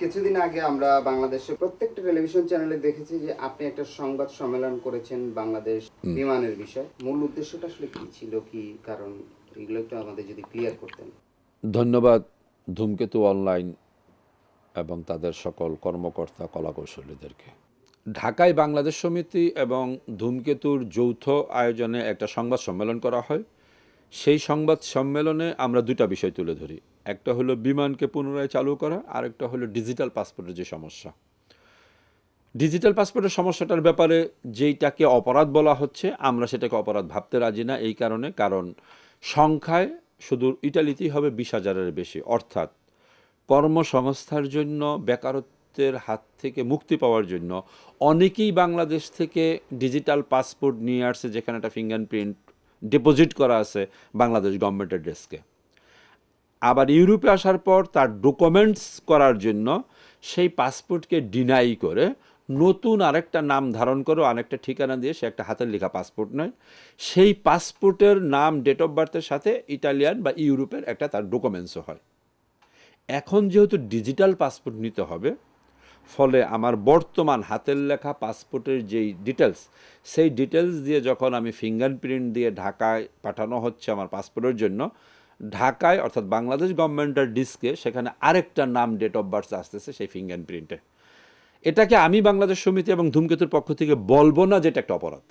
কিছুদিন আগে আমরা বাংলাদেশের প্রত্যেকটা টেলিভিশন চ্যানেলে দেখেছি যে আপনি একটা সংবাদ সম্মেলন করেছেন বাংলাদেশ বিমানের বিষয়। মূল উদ্দেশ্যটা আসলে কি ছিল? কি কারণ? এগুলো একটু আমাদের যদি ক্লিয়ার করতেন। ধন্যবাদ ধূমকেতু অনলাইন এবং তাদের সকল কর্মকর্তা কলাকৌশলীদেরকে। ঢাকায় বাংলাদেশ সমিতি এবং ধূমকেতুর যৌথ আয়োজনে একটা সংবাদ সম্মেলন করা হয়। সেই সংবাদ সম্মেলনে আমরা দুটা বিষয় তুলে ধরি। একটা হলো বিমানকে পুনরায় চালু করা আর একটা হলো ডিজিটাল পাসপোর্টের যে সমস্যা। ডিজিটাল পাসপোর্টের সমস্যাটার ব্যাপারে যেইটাকে অপরাধ বলা হচ্ছে, আমরা সেটাকে অপরাধ ভাবতে রাজি না এই কারণে, কারণ সংখ্যায় শুধু ইটালিতেই হবে বিশ হাজারের বেশি। অর্থাৎ কর্মসংস্থার জন্য, বেকারত্বের হাত থেকে মুক্তি পাওয়ার জন্য অনেকেই বাংলাদেশ থেকে ডিজিটাল পাসপোর্ট নিয়ে আসছে, যেখানে একটা ফিঙ্গারপ্রিন্ট ডিপোজিট করা আছে বাংলাদেশ গভর্নমেন্টের ডেস্কে আবার ইউরোপে আসার পর তার ডকুমেন্টস করার জন্য সেই পাসপোর্টকে ডিনাই করে নতুন আরেকটা নাম ধারণ করে, আরেকটা ঠিকানা দিয়ে সে একটা হাতের লেখা পাসপোর্ট নয়। সেই পাসপোর্টের নাম ডেট অফ বার্থের সাথে ইটালিয়ান বা ইউরোপের একটা তার ডকুমেন্টসও হয়। এখন যেহেতু ডিজিটাল পাসপোর্ট নিতে হবে ফলে আমার বর্তমান হাতের লেখা পাসপোর্টের যেই ডিটেলস সেই ডিটেলস দিয়ে যখন আমি ফিঙ্গারপ্রিন্ট দিয়ে ঢাকায় পাঠানো হচ্ছে আমার পাসপোর্টের জন্য, ঢাকায় অর্থাৎ বাংলাদেশ গভর্নমেন্টের ডিস্কে সেখানে আরেকটা নাম ডেট অফ বার্থ আসতেছে সেই ফিঙ্গারপ্রিন্টে এটাকে আমি বাংলাদেশ সমিতি এবং ধূমকেতুর পক্ষ থেকে বলব না যেটা একটা অপরাধ।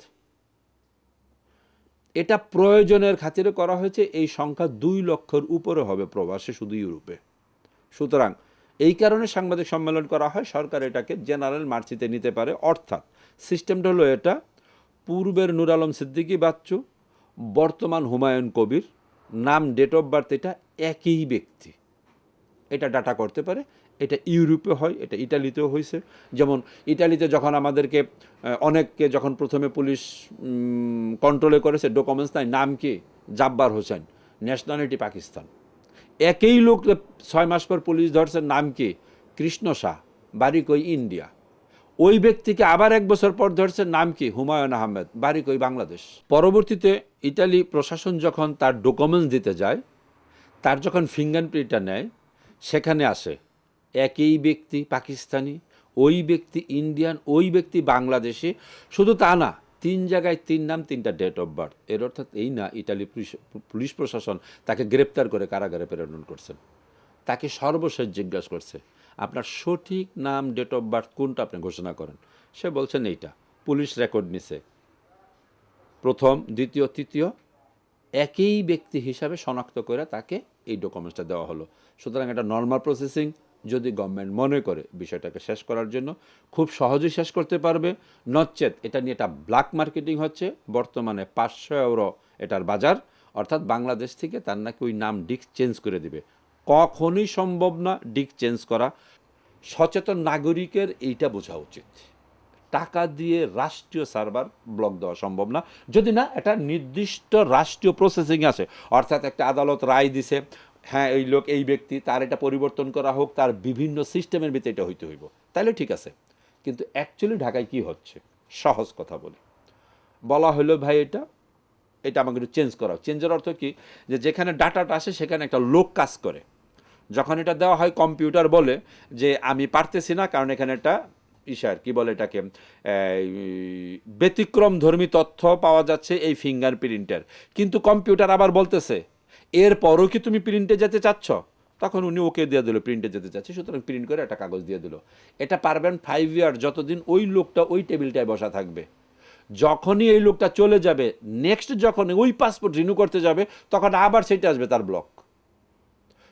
এটা প্রয়োজনের খাতিরে করা হয়েছে, এই সংখ্যা দুই লক্ষের উপরে হবে প্রবাসে, শুধু ইউরোপে। সুতরাং এই কারণে সাংবাদিক সম্মেলন করা হয়, সরকার এটাকে জেনারেল মার্চিতে নিতে পারে। অর্থাৎ সিস্টেমটা হলো এটা, পূর্বের নুর আলম সিদ্দিকী বাচ্চু, বর্তমান হুমায়ুন কবির, নাম ডেট অফ বার্থ এটা একই ব্যক্তি। এটা ডাটা করতে পারে, এটা ইউরোপে হয়, এটা ইটালিতেও হয়েছে যেমন ইটালিতে যখন আমাদেরকে অনেককে যখন প্রথমে পুলিশ কন্ট্রোলে করেছে ডকুমেন্টস নাই, নাম কি? জাব্বার হোসেন ন্যাশনালিটি পাকিস্তান। একই লোক ছয় মাস পর পুলিশ ধরছে, নাম কি? কৃষ্ণ শাহ, বাড়ি কই ইন্ডিয়া। ওই ব্যক্তিকে আবার এক বছর পর ধরছে, নাম কি? হুমায়ুন আহমেদ, বাড়ি কই বাংলাদেশ। পরবর্তীতে ইটালি প্রশাসন যখন তার ডকুমেন্টস দিতে যায়, তার যখন ফিঙ্গারপ্রিন্টটা নেয়, সেখানে আসে, একই ব্যক্তি পাকিস্তানি, ওই ব্যক্তি ইন্ডিয়ান ওই ব্যক্তি বাংলাদেশি। শুধু তা না তিন জায়গায় তিন নাম, তিনটা ডেট অফ বার্থ এর অর্থাৎ এই না, ইটালি পুলিশ প্রশাসন তাকে গ্রেপ্তার করে কারাগারে প্রেরণ করছেন। তাকে সর্বশেষ জিজ্ঞাসা করছে, আপনার সঠিক নাম ডেট অফ বার্থ কোনটা আপনি ঘোষণা করেন? সে বলছেন এইটা, পুলিশ রেকর্ড নিছে। প্রথম, দ্বিতীয়, তৃতীয়, একই ব্যক্তি হিসাবে শনাক্ত করে তাকে এই ডকুমেন্টসটা দেওয়া হলো। সুতরাং এটা নর্মাল প্রসেসিং যদি গভর্নমেন্ট মনে করে বিষয়টাকে শেষ করার জন্য, খুব সহজেই শেষ করতে পারবে। নচেত এটা নিয়ে একটা ব্ল্যাক মার্কেটিং হচ্ছে। বর্তমানে পাঁচশো ইউরো এটার বাজার, অর্থাৎ বাংলাদেশ থেকে তার নাকি ওই নাম ডিক চেঞ্জ করে দিবে। কখনই সম্ভব না ডিক চেঞ্জ করা। সচেতন নাগরিকের এইটা বোঝা উচিত। টাকা দিয়ে রাষ্ট্রীয় সার্ভার ব্লক দেওয়া সম্ভব না। যদি না এটা নির্দিষ্ট রাষ্ট্রীয় প্রসেসিং আছে অর্থাৎ একটা আদালত রায় দিছে হ্যাঁ এই লোক, এই ব্যক্তি, তার এটা পরিবর্তন করা হোক, তার বিভিন্ন সিস্টেমের ভিতরে এটা হইতে হইব। তাহলে ঠিক আছে। কিন্তু অ্যাকচুয়ালি ঢাকায় কি হচ্ছে? সহজ কথা বলি। বলা হলো, ভাই, এটা এটা আমাকে একটু চেঞ্জ করা চেঞ্জের অর্থ কি? যে যেখানে ডাটাটা আসে, সেখানে একটা লোক কাজ করে। যখন এটা দেওয়া হয়, কম্পিউটার বলে যে, আমি পারতেছি না, কারণ এখানে একটা ইশার কি বলে এটাকে ব্যতিক্রম ধর্মী তথ্য পাওয়া যাচ্ছে এই ফিঙ্গার প্রিন্টের কিন্তু কম্পিউটার আবার বলতেছে এরপরও কি তুমি প্রিন্টে যেতে চাচ্ছ? তখন উনি ওকে দিয়ে দিল প্রিন্টে যেতে চাচ্ছে। সুতরাং প্রিন্ট করে একটা কাগজ দিয়ে দিল। এটা পারবেন ফাইভ ইয়ার যতদিন ওই লোকটা ওই টেবিলটায় বসা থাকবে। যখনই এই লোকটা চলে যাবে নেক্সট যখন ওই পাসপোর্ট রিনিউ করতে যাবে, তখন আবার সেটা আসবে তার ব্লক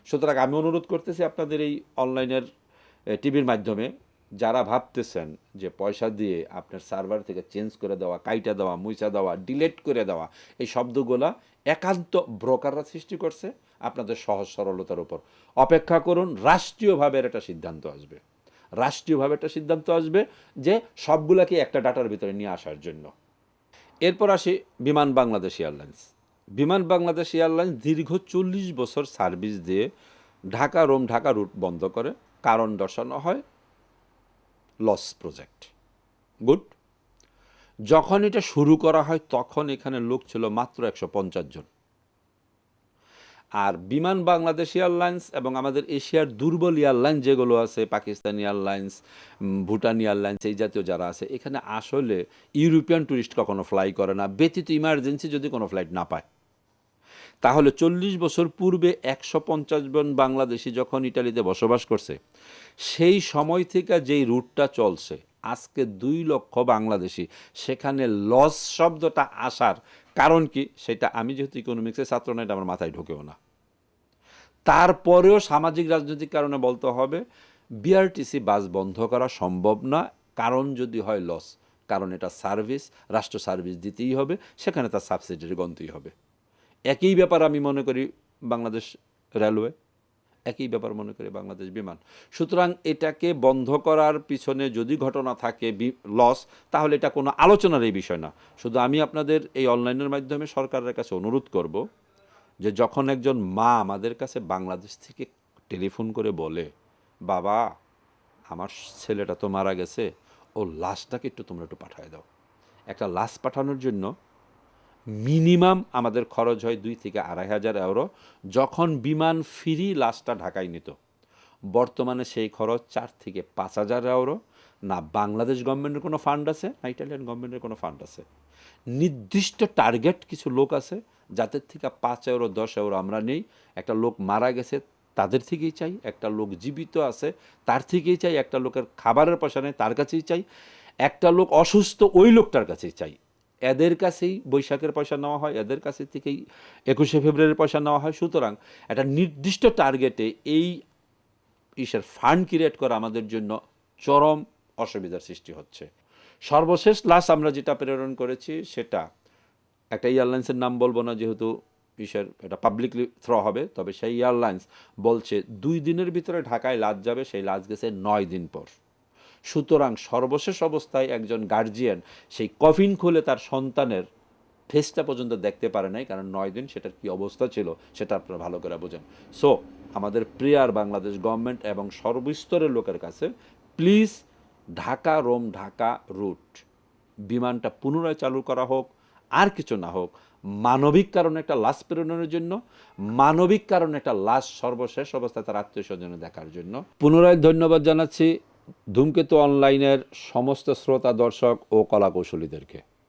সুতরাং আমি অনুরোধ করতেছি আপনাদের এই অনলাইনের টিভির মাধ্যমে। যারা ভাবতেছেন যে পয়সা দিয়ে আপনার সার্ভার থেকে চেঞ্জ করে দেওয়া, কাইটা দেওয়া, মুইচা দেওয়া ডিলেট করে দেওয়া, এই শব্দগুলা একান্ত ব্রোকাররা সৃষ্টি করছে আপনাদের সহজ সরলতার উপর। অপেক্ষা করুন, রাষ্ট্রীয়ভাবে একটা সিদ্ধান্ত আসবে। রাষ্ট্রীয়ভাবে একটা সিদ্ধান্ত আসবে যে সবগুলাকে একটা ডাটার ভিতরে নিয়ে আসার জন্য। এরপর আসি বিমান বাংলাদেশ এয়ারলাইন্স। বিমান বাংলাদেশ এয়ারলাইন্স দীর্ঘ চল্লিশ বছর সার্ভিস দিয়ে ঢাকা রোম ঢাকা রুট বন্ধ করে, কারণ দর্শানো হয় লস প্রজেক্ট গুড যখন এটা শুরু করা হয়, তখন এখানে লোক ছিল মাত্র একশো পঞ্চাশ জন। আর বিমান বাংলাদেশ এয়ারলাইন্স এবং আমাদের এশিয়ার দুর্বল এয়ারলাইন্স যেগুলো আছে, পাকিস্তান এয়ারলাইন্স ভুটান এয়ারলাইন্স, এই জাতীয় যারা আছে, এখানে আসলে ইউরোপিয়ান ট্যুরিস্ট কখনো ফ্লাই করে না। ব্যতীত ইমার্জেন্সি যদি কোনো ফ্লাইট না পায়। তাহলে চল্লিশ বছর পূর্বে একশো পঞ্চাশ জন বাংলাদেশি যখন ইটালিতে বসবাস করছে, সেই সময় থেকে যেই রুটটা চলছে, আজকে দুই লক্ষ বাংলাদেশি, সেখানে লস শব্দটা আসার কারণ কি, সেটা আমি যেহেতু ইকোনমিক্সের ছাত্র না এটা আমার মাথায় ঢোকেও না। তারপরেও সামাজিক রাজনৈতিক কারণে বলতে হবে বিআরটিসি বাস বন্ধ করা সম্ভব না, কারণ যদি হয় লস কারণ এটা সার্ভিস রাষ্ট্র সার্ভিস দিতেই হবে, সেখানে তার সাবসিডি গণতেই হবে। একই ব্যাপার আমি মনে করি বাংলাদেশ রেলওয়ে, একই ব্যাপার মনে করি বাংলাদেশ বিমান। সুতরাং এটাকে বন্ধ করার পিছনে যদি ঘটনা থাকে লস তাহলে এটা কোনো আলোচনার এই বিষয় না। শুধু আমি আপনাদের এই অনলাইনের মাধ্যমে সরকারের কাছে অনুরোধ করব যে যখন একজন মা আমাদের কাছে বাংলাদেশ থেকে টেলিফোন করে বলে, বাবা, আমার ছেলেটা তো মারা গেছে ও লাশটাকে একটু তোমরা একটু পাঠিয়ে দাও। একটা লাশ পাঠানোর জন্য মিনিমাম আমাদের খরচ হয় দুই থেকে আড়াই হাজার ইউরো যখন বিমান ফিরি লাশটা ঢাকায় নিত। বর্তমানে সেই খরচ চার থেকে পাঁচ হাজার ইউরো না, বাংলাদেশ গভর্নমেন্টের কোনো ফান্ড আছে, না ইটালিয়ান গভর্নমেন্টের কোনো ফান্ড আছে। নির্দিষ্ট টার্গেট কিছু লোক আছে, যাদের থেকে পাঁচ ইউরো দশ ইউরো আমরা নেই। একটা লোক মারা গেছে, তাদের থেকেই চাই। একটা লোক জীবিত আছে, তার থেকেই চাই। একটা লোকের খাবারের পয়সা নেই, তার কাছেই চাই। একটা লোক অসুস্থ, ওই লোকটার কাছেই চাই। এদের কাছেই বৈশাখের পয়সা নেওয়া হয়, এদের কাছে থেকেই একুশে ফেব্রুয়ারির পয়সা নেওয়া হয়। সুতরাং একটা নির্দিষ্ট টার্গেটে এই ইসের ফান্ড ক্রিয়েট করা আমাদের জন্য চরম অসুবিধার সৃষ্টি হচ্ছে। সর্বশেষ লাস্ট আমরা যেটা প্রেরণ করেছি সেটা, একটা এয়ারলাইন্সের নাম বলব না যেহেতু ইসের এটা পাবলিকলি থ্রো হবে, তবে সেই এয়ারলাইন্স বলছে দুই দিনের ভিতরে ঢাকায় লাজ যাবে, সেই লাজ গেছে নয় দিন পর। সুতরাং সর্বশেষ অবস্থায় একজন গার্জিয়ান সেই কফিন খুলে তার সন্তানের ফেসটা পর্যন্ত দেখতে পারে নাই, কারণ নয় দিন সেটার কি অবস্থা ছিল সেটা আপনারা ভালো করে বোঝেন। সো আমাদের প্রিয়ার বাংলাদেশ গভর্নমেন্ট এবং সর্বস্তরের লোকের কাছে please Dhaka, Rome, Dhaka route বিমানটা পুনরায় চালু করা হোক, আর কিছু না হোক, মানবিক কারণে একটা লাশ প্রেরণের জন্য, মানবিক কারণে একটা লাশ সর্বশেষ অবস্থায় তার আত্মীয় স্বজনে দেখার জন্য। পুনরায় ধন্যবাদ জানাচ্ছি। ধূমকেতু অনলাইনের সমস্ত শ্রোতা দর্শক ও কলাকৌশলীদেরকে।